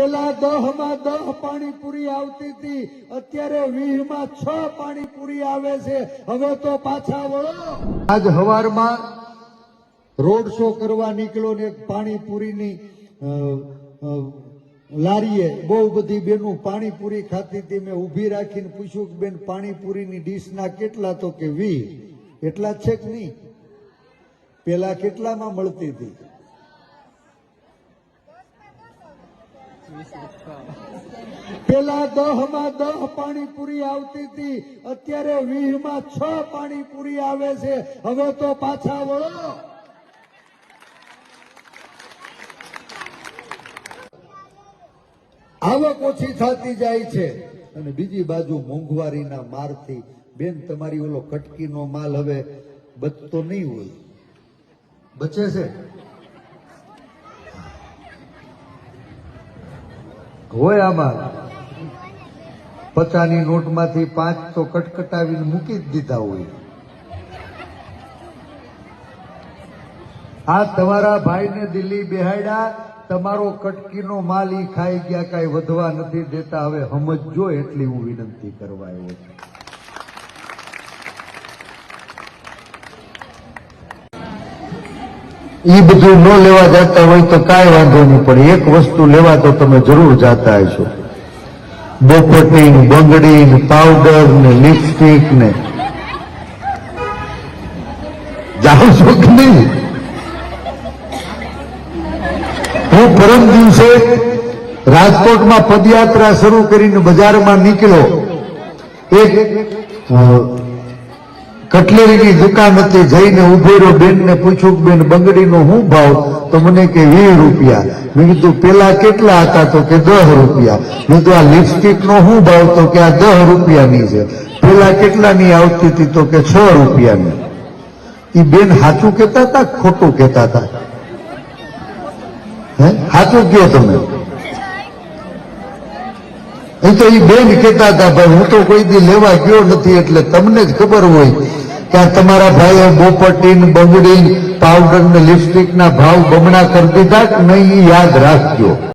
પેલા દહમાં દહ પાણીપુરી આવતી હતી, અત્યારે વીહમાં છ પાણીપુરી આવે છે. હવે તો પાછા વળો. આજ હવારમાં રોડ શો કરવા નીકળ્યો ને પાણીપુરીની લારીએ બહુ બધી બેનું પાણીપુરી ખાતી હતી. મેં ઊભી રાખીને પૂછ્યું કે બેન, પાણીપુરીની ડીશના કેટલા તો કે વી એટલા છે કે નહીં? પેલા કેટલામાં મળતી હતી? પેલા દહમાં દહ પાણીપુરી આવતી હતી. અત્યારે વીહમાં છ પાણીપુરી આવે છે. હવે તો પાછા વળો. આવક ઓછી થતી જાય છે. અને બીજી બાજુ મોંઘવારીના મારથી. બેન, તમારી ઓલો કટકીનો માલ હવે બચતો નહીં હોય. બચે છે? હોય આમાં. પચાની નોટમાંથી પાંચ તો કટકટાવીને મૂકી જ દીધા હોય. આ તમારા ભાઈને દિલ્હી બેહાડ્યા તમારો કટકીનો માલ ઈ ખાઈ ગયા કાંઈ વધવા નથી દેતા. હવે સમજજો એટલી હું વિનંતી કરવા આવ્યો છું. ઈ બધું ન લેવા જતા હોય તો કાંઈ વાંધો નહીં પડે એક વસ્તુ લેવા તો તમે જરૂર જાતા હશો. બોપટી બંગડી પાવડર ને લિપસ્ટિક ને. જાઓ છો કે નહીં? હું પરમ દિવસે રાજકોટમાં પદયાત્રા શરૂ કરીને બજારમાં નીકળ્યો. એક કટલેરીની દુકાન હતી, જઈને ઊભો રહ્યો, બેનને પૂછ્યું કે, બેન, બંગડીનો શું ભાવ? તો મને કે, વીસ રૂપિયા. મેં કીધું, પેલા કેટલા હતા? તો કે, દસ રૂપિયા. મેં કીધું, આ લિપસ્ટિક નો શું ભાવ? તો કે, આ દસ રૂપિયાની છે. પેલા કેટલાની આવતી હતી? તો કે, છ રૂપિયાની. એ બેન સાચું કહેતા હતા ખોટું કહેતા હતા? હે? સાચું કયો તમે. એ તો એ બેન કહેતા હતા, ભાઈ, હું તો કોઈ દી લેવા ગયો નથી એટલે તમને જ ખબર હોય કે આ તમારા ભાઈએ બોપટીન, બંગડીન પાવડર ને લિપસ્ટિક ના ભાવ બમણા કરી દીધા કે નહીં યાદ રાખજો.